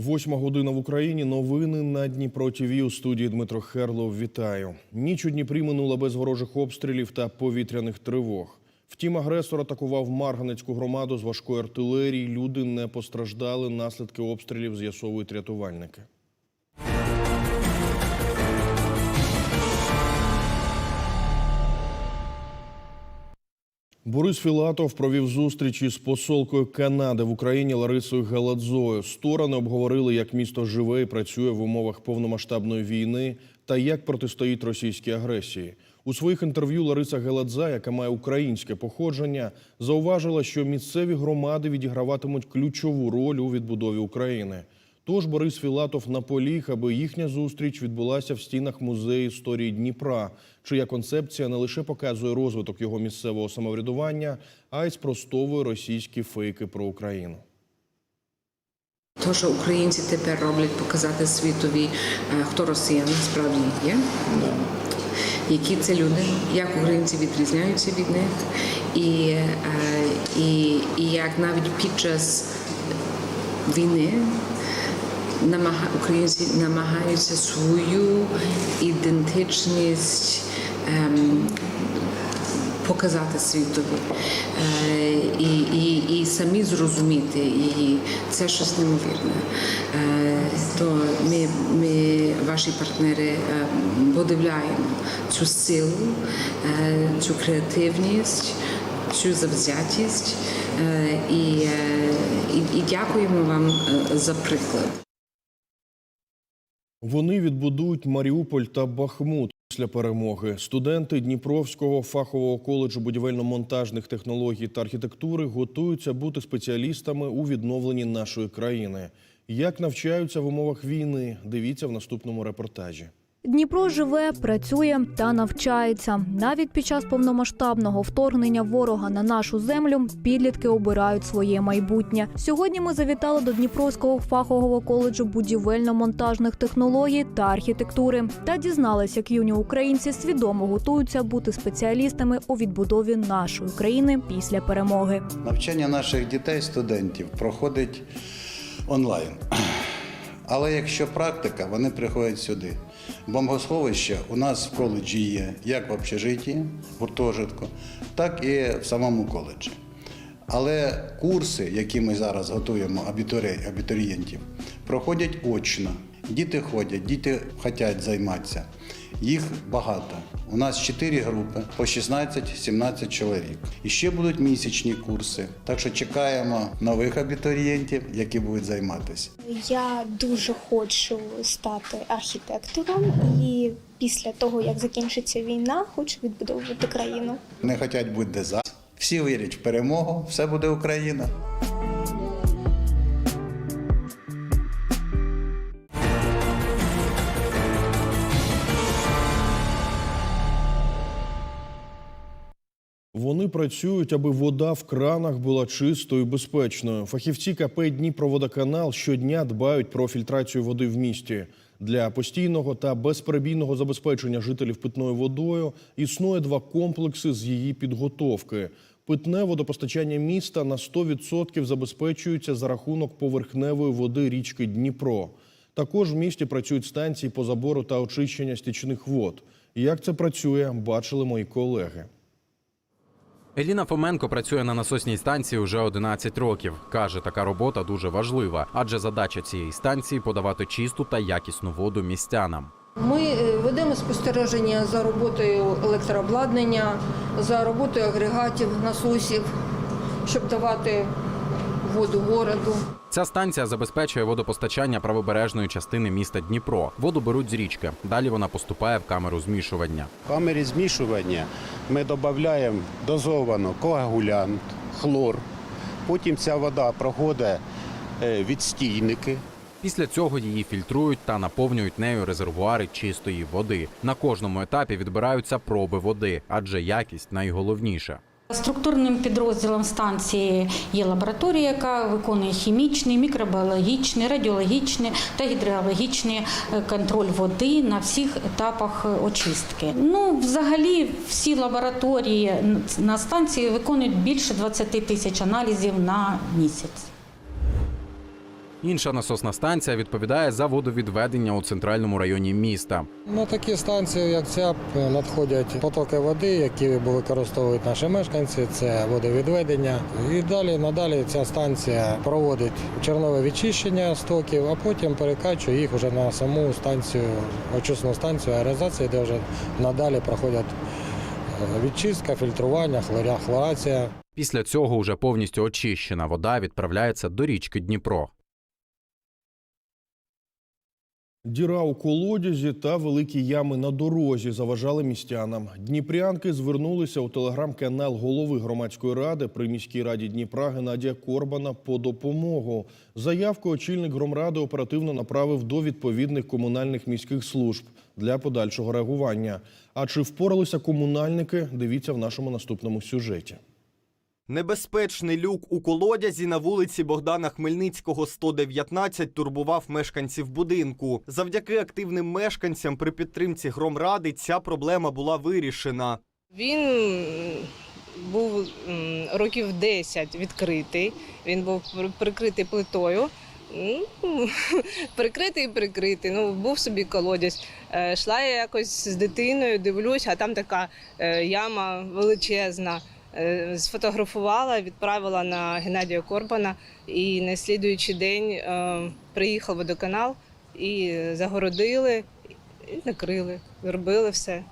Восьма година в Україні. Новини на Дніпро ТВ. У студії Дмитро Херлов. Вітаю. Ніч у Дніпрі минула без ворожих обстрілів та повітряних тривог. Втім, агресор атакував Марганецьку громаду з важкої артилерії. Люди не постраждали. Наслідки обстрілів з'ясовують рятувальники. Борис Філатов провів зустріч із посолкою Канади в Україні Ларисою Галадзою. Сторони обговорили, як місто живе і працює в умовах повномасштабної війни та як протистоїть російській агресії. У своїх інтерв'ю Лариса Галадза, яка має українське походження, зауважила, що місцеві громади відіграватимуть ключову роль у відбудові України. Тож Борис Філатов наполіг, аби їхня зустріч відбулася в стінах музею історії Дніпра, чия концепція не лише показує розвиток його місцевого самоврядування, а й спростовує російські фейки про Україну. То, що українці тепер роблять, показати світові, е, хто росіяни справді є, які це люди, як українці відрізняються від них, і, е, і, і як навіть під час війни намага, українці намагаються свою ідентичність ем, показати світові е, і, і, і самі зрозуміти її. Це щось неймовірне. Е, то ми, ми, ваші партнери, е, подивляємо цю силу, е, цю креативність, цю завзятість е, і, е, і, і дякуємо вам е, за приклад. Вони відбудують Маріуполь та Бахмут після перемоги. Студенти Дніпровського фахового коледжу будівельно-монтажних технологій та архітектури готуються бути спеціалістами у відновленні нашої країни. Як навчаються в умовах війни? Дивіться в наступному репортажі. Дніпро живе, працює та навчається. Навіть під час повномасштабного вторгнення ворога на нашу землю підлітки обирають своє майбутнє. Сьогодні ми завітали до Дніпровського фахового коледжу будівельно-монтажних технологій та архітектури та дізналися, як юні українці свідомо готуються бути спеціалістами у відбудові нашої країни після перемоги. Навчання наших дітей, студентів проходить онлайн. Але якщо практика, вони приходять сюди. Бомбосховище у нас в коледжі є як в общежитті, в гуртожитку, так і в самому коледжі. Але курси, які ми зараз готуємо абітурі- абітурієнтів, проходять очно. Діти ходять, діти хочуть займатися. Їх багато. У нас 4 групи по 16-17 чоловік. І ще будуть місячні курси. Так що чекаємо нових абітурієнтів, які будуть займатися. Я дуже хочу стати архітектором, і після того, як закінчиться війна, хочу відбудовувати країну. Не хочуть бути де за. Всі вірять в перемогу, все буде Україна. Працюють, аби вода в кранах була чистою і безпечною. Фахівці КП Дніпроводоканал щодня дбають про фільтрацію води в місті. Для постійного та безперебійного забезпечення жителів питною водою існує два комплекси з її підготовки. Питне водопостачання міста на 100% забезпечується за рахунок поверхневої води річки Дніпро. Також в місті працюють станції по забору та очищення стічних вод. Як це працює, бачили мої колеги. Еліна Фоменко працює на насосній станції вже 11 років. Каже, така робота дуже важлива, адже задача цієї станції подавати чисту та якісну воду містянам. Ми е, ведемо спостереження за роботою електрообладнання, за роботою агрегатів, насосів, щоб давати воду городу. Ця станція забезпечує водопостачання правобережної частини міста Дніпро. Воду беруть з річки. Далі вона поступає в камеру змішування. В камері змішування ми додаємо дозовано коагулянт, хлор. Потім ця вода проходить е, відстійники. Після цього її фільтрують та наповнюють нею резервуари чистої води. На кожному етапі відбираються проби води, адже якість найголовніше. Структурним підрозділом станції є лабораторія, яка виконує хімічний, мікробіологічний, радіологічний та гідрологічний е, контроль води на всіх етапах е, очистки. Ну, взагалі, всі лабораторії на станції виконують більше 20 тисяч аналізів на місяць. Інша насосна станція відповідає за водовідведення у центральному районі міста. На такі станції, як ця, надходять потоки води, які використовують наші мешканці. Це водовідведення. І далі надалі ця станція проводить чернове відчищення стоків, а потім перекачує їх вже на саму станцію, очисну станцію аерозації, де вже надалі проходять е, відчистка, фільтрування, хлоря- хлорація. Після цього уже повністю очищена вода відправляється до річки Дніпро. Діра у колодязі та великі ями на дорозі заважали містянам. Дніпрянки звернулися у телеграм-канал голови громадської ради при міській раді Дніпра Геннадія Корбана по допомогу. Заявку очільник громради оперативно направив до відповідних комунальних міських служб для подальшого реагування. А чи впоралися комунальники? Дивіться в нашому наступному сюжеті. Небезпечний люк у колодязі на вулиці Богдана Хмельницького, 119, турбував мешканців будинку. Завдяки активним мешканцям при підтримці громради ця проблема була вирішена. Він був років 10 відкритий. Він був прикритий плитою. Ну, прикритий і прикритий. Ну, був собі колодязь. Е, Йшла я якось з дитиною, дивлюсь, а там така е, яма величезна. Е, Сфотографувала, відправила на Геннадія Корбана. І на слідуючий день е, приїхав водоканал і загородили, і накрили. Зробили все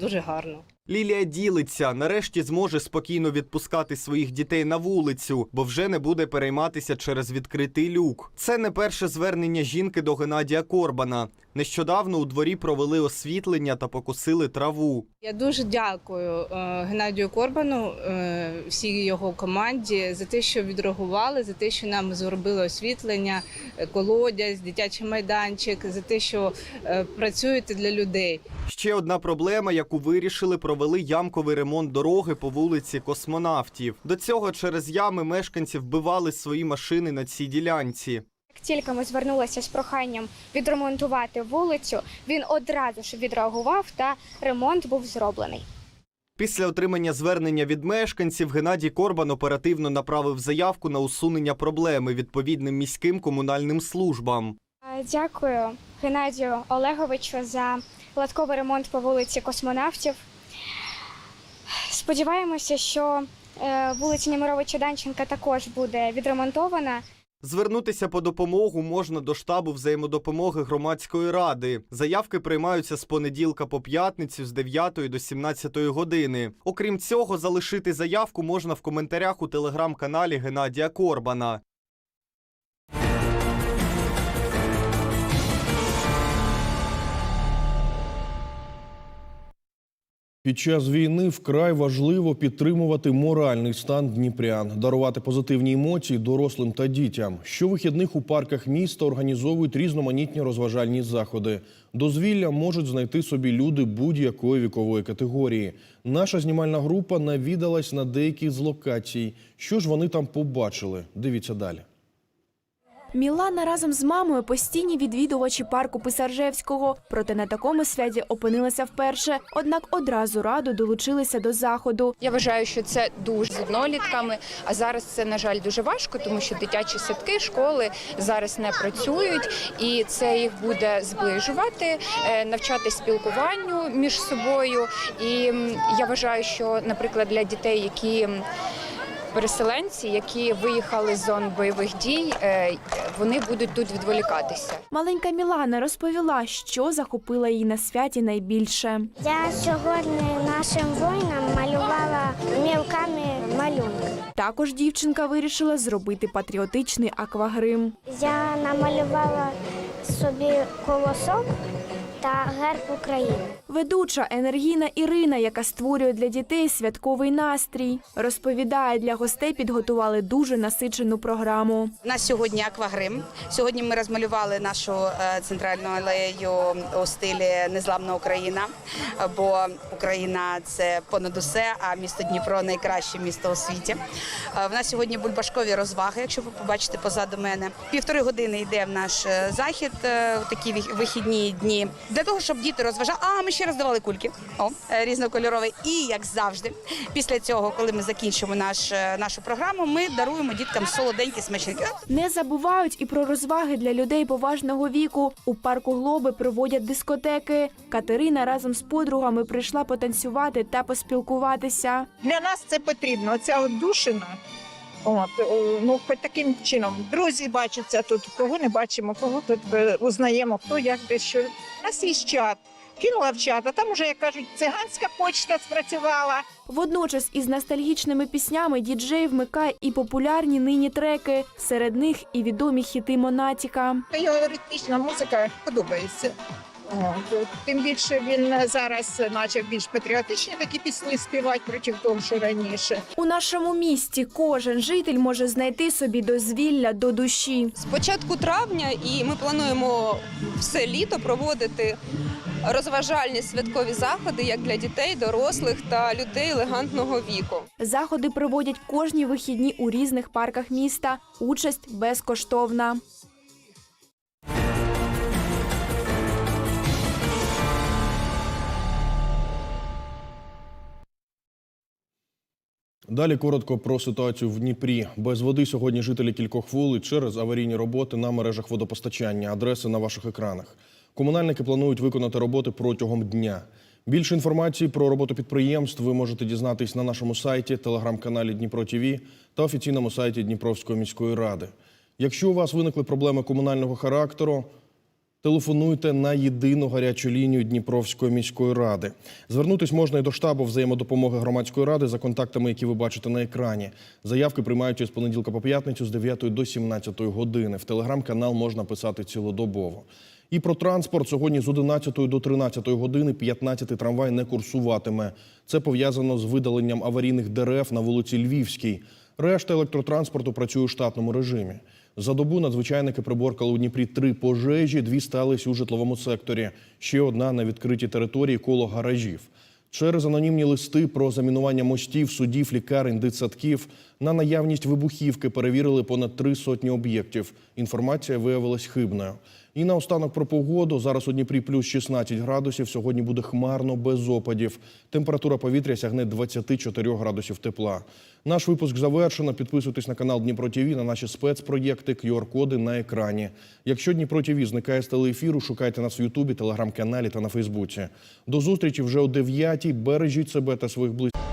дуже гарно. Лілія ділиться, нарешті зможе спокійно відпускати своїх дітей на вулицю, бо вже не буде перейматися через відкритий люк. Це не перше звернення жінки до Геннадія Корбана. Нещодавно у дворі провели освітлення та покосили траву. Я дуже дякую е, Геннадію Корбану, е, всій його команді за те, що відреагували, за те, що нам зробили освітлення, е, колодязь, дитячий майданчик, за те, що працюєте для людей. Ще одна проблема, яку вирішили, провели ямковий ремонт дороги по вулиці Космонавтів. До цього через ями мешканці вбивали свої машини на цій ділянці. Як тільки ми звернулися з проханням відремонтувати вулицю, він одразу ж відреагував та ремонт був зроблений. Після отримання звернення від мешканців Геннадій Корбан оперативно направив заявку на усунення проблеми відповідним міським комунальним службам. Е, Дякую Геннадію Олеговичу за латковий ремонт по вулиці Космонавтів. Сподіваємося, що е, вулиця Німировича Данченка також буде відремонтована. Звернутися по допомогу можна до штабу взаємодопомоги громадської ради. Заявки приймаються з понеділка по п'ятницю з 9 до 17 години. Окрім цього, залишити заявку можна в коментарях у телеграм-каналі Геннадія Корбана. Під час війни вкрай важливо підтримувати моральний стан дніпрян, дарувати позитивні емоції дорослим та дітям. Щовихідних у парках міста організовують різноманітні розважальні заходи. Дозвілля можуть знайти собі люди будь-якої вікової категорії. Наша знімальна група навідалась на деякі з локацій. Що ж вони там побачили? Дивіться далі. Мілана разом з мамою постійні відвідувачі парку Писаржевського. Проте на такому святі опинилася вперше. Однак одразу радо долучилися до заходу. Я вважаю, що це дуже з однолітками. А зараз це на жаль дуже важко, тому що дитячі садки, школи зараз не працюють, і це їх буде зближувати, е, навчати спілкуванню між собою. І я вважаю, що, наприклад, для дітей, які Переселенці, які виїхали з зон бойових дій, е, вони будуть тут відволікатися. Маленька Мілана розповіла, що захопила її на святі найбільше. Я сьогодні нашим воїнам малювала мілками малюнки. Також дівчинка вирішила зробити патріотичний аквагрим. Я намалювала собі колосок та герб України. Ведуча енергійна Ірина, яка створює для дітей святковий настрій, розповідає, для гостей підготували дуже насичену програму. У нас сьогодні аквагрим. Сьогодні ми розмалювали нашу е, центральну алею у стилі Незламна Україна, бо Україна це понад усе, а місто Дніпро найкраще місто у світі. Е, В нас сьогодні бульбашкові розваги, якщо ви побачите позаду мене. Півтори години йде в наш е, захід, в такі вих- вихідні дні. Для того, щоб діти розважали. А ми ще роздавали кульки. О, е, різнокольорові. І як завжди, після цього, коли ми закінчимо наш, е, нашу програму, ми даруємо діткам солоденькі смачники. Не забувають і про розваги для людей поважного віку. У парку Глоби проводять дискотеки. Катерина разом з подругами прийшла потанцювати та поспілкуватися. Для нас це потрібно. Оця отдушина. От, ну, хоч таким чином. Друзі бачаться тут, кого не бачимо, кого тут е, узнаємо, хто як де що. У нас є чат. Кинула в чат, а там уже, як кажуть, циганська почта спрацювала. Водночас із ностальгічними піснями діджей вмикає і популярні нині треки. Серед них і відомі хіти Монатіка. Його ритмічна музика подобається. Тим більше він зараз почав більш патріотичні такі пісні співати проти того, що раніше. У нашому місті кожен житель може знайти собі дозвілля до душі. З початку травня і ми плануємо все літо проводити розважальні святкові заходи як для дітей, дорослих та людей елегантного віку. Заходи проводять кожні вихідні у різних парках міста. Участь безкоштовна. Далі коротко про ситуацію в Дніпрі. Без води сьогодні жителі кількох вулиць через аварійні роботи на мережах водопостачання. Адреси на ваших екранах. Комунальники планують виконати роботи протягом дня. Більше інформації про роботу підприємств ви можете дізнатись на нашому сайті, телеграм-каналі Дніпро ТІВІ та офіційному сайті Дніпровської міської ради. Якщо у вас виникли проблеми комунального характеру, Телефонуйте на єдину гарячу лінію Дніпровської міської ради. Звернутись можна і до штабу взаємодопомоги громадської ради за контактами, які ви бачите на екрані. Заявки приймаються з понеділка по п'ятницю з 9 до 17 години. В телеграм-канал можна писати цілодобово. І про транспорт сьогодні з 11 до 13 години 15 трамвай не курсуватиме. Це пов'язано з видаленням аварійних дерев на вулиці Львівській. Решта електротранспорту працює у штатному режимі. За добу надзвичайники приборкали у Дніпрі три пожежі, дві сталися у житловому секторі. Ще одна на відкритій території коло гаражів. Через анонімні листи про замінування мостів, судів, лікарень, дитсадків на наявність вибухівки перевірили понад три сотні об'єктів. Інформація виявилась хибною. І наостанок про погоду. Зараз у Дніпрі плюс 16 градусів. Сьогодні буде хмарно, без опадів. Температура повітря сягне 24 градусів тепла. Наш випуск завершено. Підписуйтесь на канал Дніпро ТІВІ, на наші спецпроєкти, QR-коди на екрані. Якщо Дніпро ТІВІ зникає з телеефіру, шукайте нас в Ютубі, телеграм-каналі та на Фейсбуці. До зустрічі вже о 9 Бережіть себе та своїх близьких.